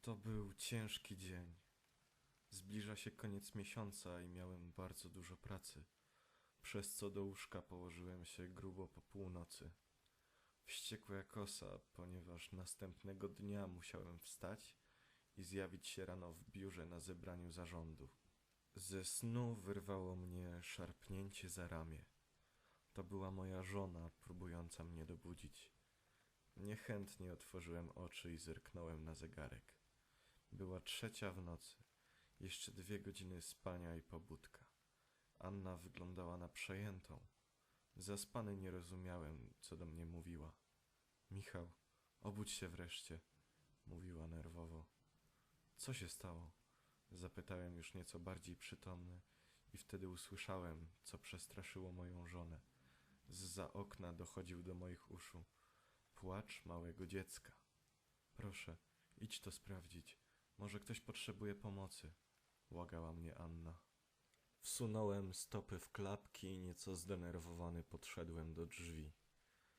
To był ciężki dzień. Zbliża się koniec miesiąca i miałem bardzo dużo pracy, przez co do łóżka położyłem się grubo po północy. Wściekły jak osa, ponieważ następnego dnia musiałem wstać i zjawić się rano w biurze na zebraniu zarządu. Ze snu wyrwało mnie szarpnięcie za ramię. To była moja żona próbująca mnie dobudzić. Niechętnie otworzyłem oczy i zerknąłem na zegarek. Była trzecia w nocy. Jeszcze dwie godziny spania i pobudka. Anna wyglądała na przejętą. Zaspany nie rozumiałem, co do mnie mówiła. Michał, obudź się wreszcie, mówiła nerwowo. Co się stało? Zapytałem już nieco bardziej przytomny i wtedy usłyszałem, co przestraszyło moją żonę. Zza okna dochodził do moich uszu płacz małego dziecka. Proszę, idź to sprawdzić. Może ktoś potrzebuje pomocy, błagała mnie Anna. Wsunąłem stopy w klapki i nieco zdenerwowany podszedłem do drzwi.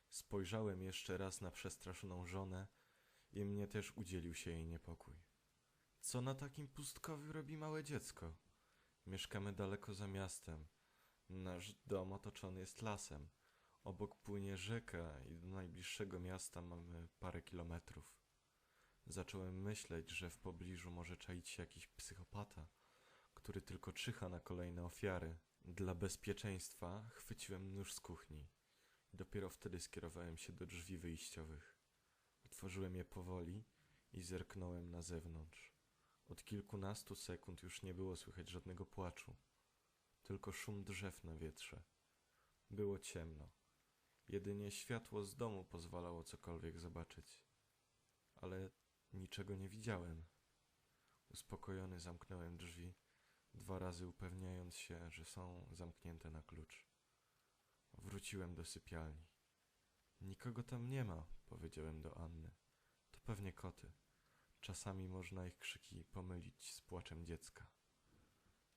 Spojrzałem jeszcze raz na przestraszoną żonę i mnie też udzielił się jej niepokój. Co na takim pustkowiu robi małe dziecko? Mieszkamy daleko za miastem. Nasz dom otoczony jest lasem. Obok płynie rzeka i do najbliższego miasta mamy parę kilometrów. Zacząłem myśleć, że w pobliżu może czaić się jakiś psychopata, który tylko czyha na kolejne ofiary. Dla bezpieczeństwa chwyciłem nóż z kuchni. Dopiero wtedy skierowałem się do drzwi wyjściowych. Otworzyłem je powoli i zerknąłem na zewnątrz. Od kilkunastu sekund już nie było słychać żadnego płaczu, tylko szum drzew na wietrze. Było ciemno. Jedynie światło z domu pozwalało cokolwiek zobaczyć. Ale niczego nie widziałem. Uspokojony zamknąłem drzwi, dwa razy upewniając się, że są zamknięte na klucz. Wróciłem do sypialni. Nikogo tam nie ma, powiedziałem do Anny. To pewnie koty. Czasami można ich krzyki pomylić z płaczem dziecka.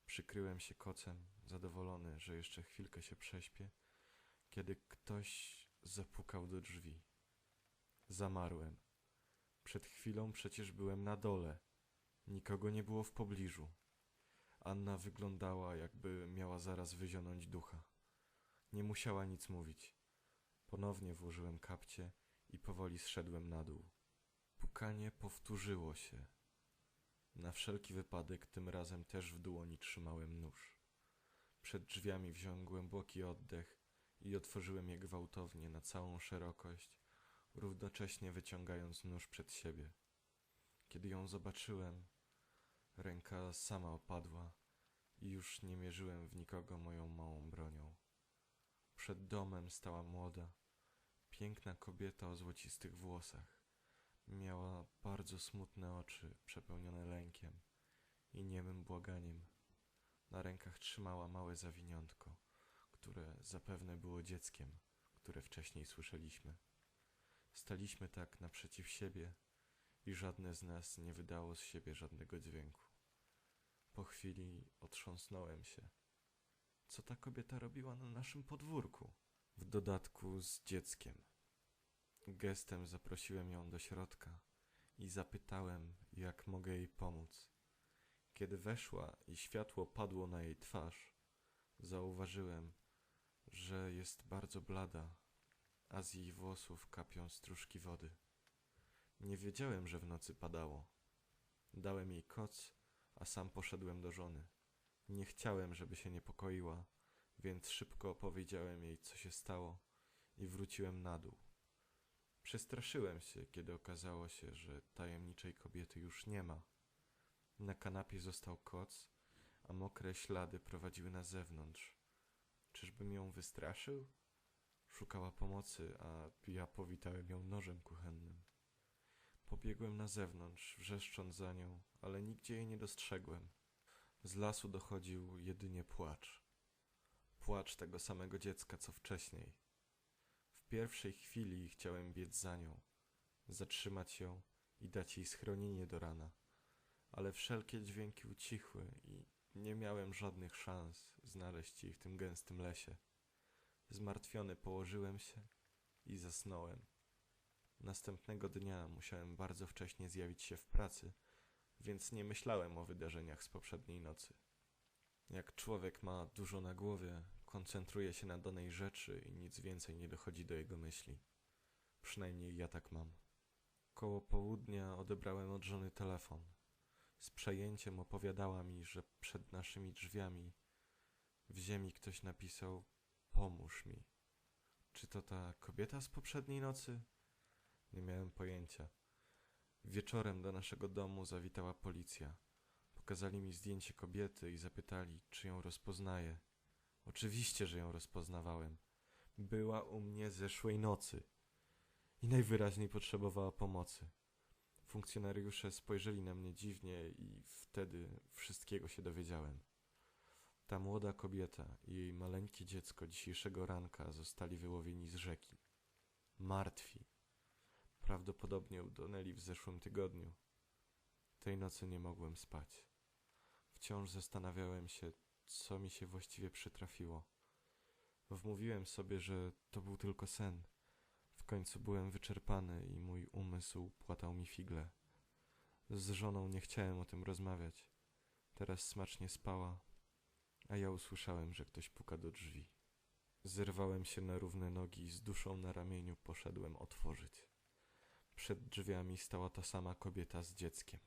Przykryłem się kocem, zadowolony, że jeszcze chwilkę się prześpię, kiedy ktoś zapukał do drzwi. Zamarłem. Przed chwilą przecież byłem na dole. Nikogo nie było w pobliżu. Anna wyglądała, jakby miała zaraz wyzionąć ducha. Nie musiała nic mówić. Ponownie włożyłem kapcie i powoli zszedłem na dół. Pukanie powtórzyło się. Na wszelki wypadek tym razem też w dłoni trzymałem nóż. Przed drzwiami wziąłem głęboki oddech i otworzyłem je gwałtownie na całą szerokość, równocześnie wyciągając nóż przed siebie. Kiedy ją zobaczyłem, ręka sama opadła i już nie mierzyłem w nikogo moją małą bronią. Przed domem stała młoda, piękna kobieta o złocistych włosach. Miała bardzo smutne oczy, przepełnione lękiem i niemym błaganiem. Na rękach trzymała małe zawiniątko, które zapewne było dzieckiem, które wcześniej słyszeliśmy. Staliśmy tak naprzeciw siebie i żadne z nas nie wydało z siebie żadnego dźwięku. Po chwili otrząsnąłem się. Co ta kobieta robiła na naszym podwórku? W dodatku z dzieckiem. Gestem zaprosiłem ją do środka i zapytałem, jak mogę jej pomóc. Kiedy weszła i światło padło na jej twarz, zauważyłem, że jest bardzo blada, a z jej włosów kapią stróżki wody. Nie wiedziałem, że w nocy padało. Dałem jej koc, a sam poszedłem do żony. Nie chciałem, żeby się niepokoiła, więc szybko opowiedziałem jej, co się stało i wróciłem na dół. Przestraszyłem się, kiedy okazało się, że tajemniczej kobiety już nie ma. Na kanapie został koc, a mokre ślady prowadziły na zewnątrz. Czyżbym ją wystraszył? Szukała pomocy, a ja powitałem ją nożem kuchennym. Pobiegłem na zewnątrz, wrzeszcząc za nią, ale nigdzie jej nie dostrzegłem. Z lasu dochodził jedynie płacz. Płacz tego samego dziecka, co wcześniej. W pierwszej chwili chciałem biec za nią, zatrzymać ją i dać jej schronienie do rana, ale wszelkie dźwięki ucichły i nie miałem żadnych szans znaleźć jej w tym gęstym lesie. Zmartwiony położyłem się i zasnąłem. Następnego dnia musiałem bardzo wcześnie zjawić się w pracy, więc nie myślałem o wydarzeniach z poprzedniej nocy. Jak człowiek ma dużo na głowie, koncentruje się na danej rzeczy i nic więcej nie dochodzi do jego myśli. Przynajmniej ja tak mam. Koło południa odebrałem od żony telefon. Z przejęciem opowiadała mi, że przed naszymi drzwiami w ziemi ktoś napisał: Pomóż mi. Czy to ta kobieta z poprzedniej nocy? Nie miałem pojęcia. Wieczorem do naszego domu zawitała policja. Pokazali mi zdjęcie kobiety i zapytali, czy ją rozpoznaję. Oczywiście, że ją rozpoznawałem. Była u mnie zeszłej nocy i najwyraźniej potrzebowała pomocy. Funkcjonariusze spojrzeli na mnie dziwnie i wtedy wszystkiego się dowiedziałem. Ta młoda kobieta i jej maleńkie dziecko dzisiejszego ranka zostali wyłowieni z rzeki. Martwi. Prawdopodobnie udonęli w zeszłym tygodniu. Tej nocy nie mogłem spać. Wciąż zastanawiałem się, co mi się właściwie przytrafiło. Wmówiłem sobie, że to był tylko sen. W końcu byłem wyczerpany i mój umysł płatał mi figle. Z żoną nie chciałem o tym rozmawiać. Teraz smacznie spała, a ja usłyszałem, że ktoś puka do drzwi. Zerwałem się na równe nogi i z duszą na ramieniu poszedłem otworzyć. Przed drzwiami stała ta sama kobieta z dzieckiem.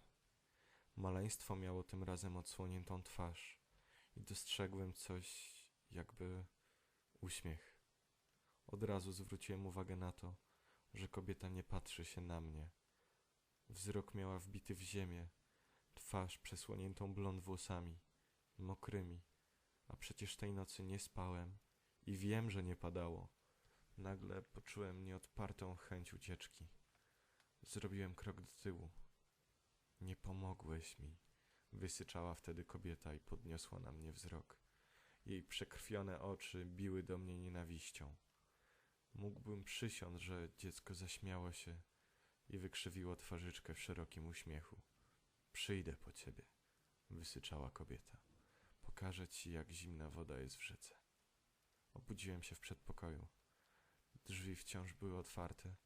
Maleństwo miało tym razem odsłoniętą twarz i dostrzegłem coś jakby uśmiech. Od razu zwróciłem uwagę na to, że kobieta nie patrzy się na mnie. Wzrok miała wbity w ziemię, twarz przesłoniętą blond włosami, mokrymi, a przecież tej nocy nie spałem i wiem, że nie padało. Nagle poczułem nieodpartą chęć ucieczki. Zrobiłem krok do tyłu. Nie pomogłeś mi, wysyczała wtedy kobieta i podniosła na mnie wzrok. Jej przekrwione oczy biły do mnie nienawiścią. Mógłbym przysiąc, że dziecko zaśmiało się i wykrzywiło twarzyczkę w szerokim uśmiechu. Przyjdę po ciebie, wysyczała kobieta. Pokażę ci, jak zimna woda jest w rzece. Obudziłem się w przedpokoju. Drzwi wciąż były otwarte.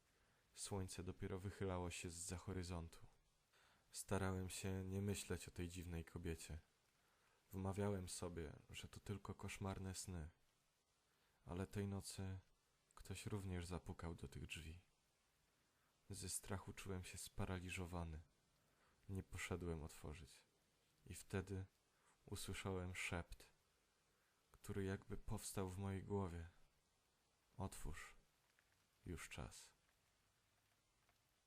Słońce dopiero wychylało się z za horyzontu. Starałem się nie myśleć o tej dziwnej kobiecie. Wmawiałem sobie, że to tylko koszmarne sny. Ale tej nocy ktoś również zapukał do tych drzwi. Ze strachu czułem się sparaliżowany. Nie poszedłem otworzyć. I wtedy usłyszałem szept, który jakby powstał w mojej głowie. Otwórz, już czas.